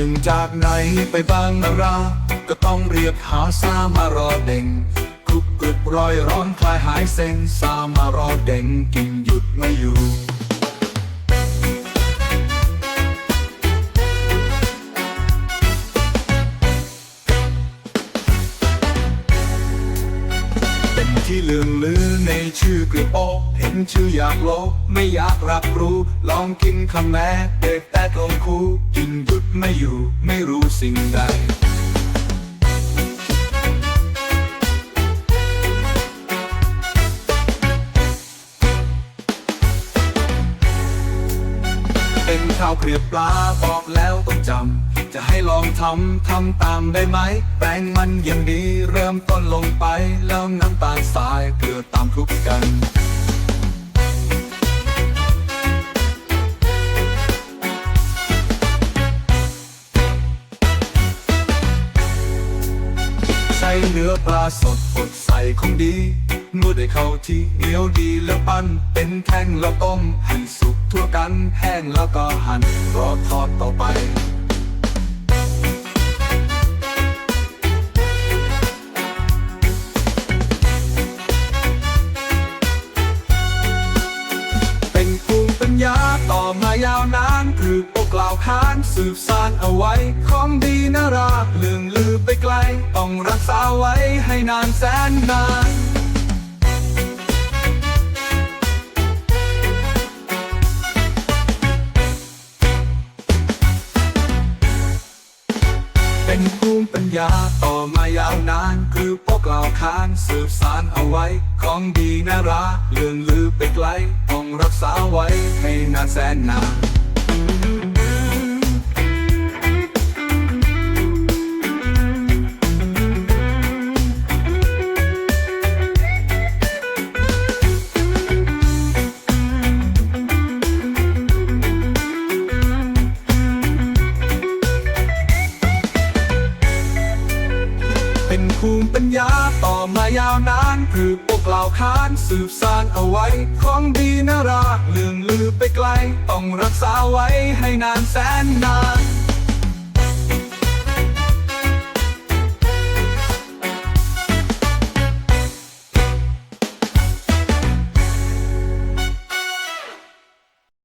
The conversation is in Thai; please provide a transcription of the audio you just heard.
นึ่งจากไหนไปบางนารา ก็ต้องเรียกหาสามารอเด่งกรุบกรุบรอยร้อนคลายหายเซ็งสามารอเด่งกินหยุดไม่อยู่ ที่ลืมลือในชื่อกระโปเห็นชื่ออยากโลกไม่อยากรับรู้ ลองกินคำแม้เด็กแต่ตรงคูกินหยุดไม่อยู่ ไม่รู้สิ่งใดเป็นข้าวเกลียบปลาบอกแล้วต้องจำ จะให้ลองทำทำตามได้ไหม แป้งมันอย่างดีเริ่มต้นลงไป แล้วน้ำตาลทรายเกลือตามคลุกกันใช้เนื้อปลาสดบดใส่ของดีนวดให้เข้าที่เหนียวดีแล้วปั้น เป็นแท่งแล้วต้มให้สุกทั่วกันแห้งแล้วก็หั่นรอทอดต่อไปายานานคือปกกล่าวขานสืบสานเอาไว้ ของดีนาราเลื่องลือไปไกล ต้องรักษาไว้ให้นานแสนนานเป็นภูมิปัญญาต่อมายาวนาน คือพวกเราค้านสืบสานเอาไว้ ของดีนาราเลื่องลือไปไกล ต้องรักษาไว้ให้นานแสนนาน ภูมิปัญญาต่อมายาวนานคือพวกเหล่าค้านสืบสานเอาไว้ ของดีนาราเลื่องลือไปไกล ต้องรักษาไว้ให้นานแสนนาน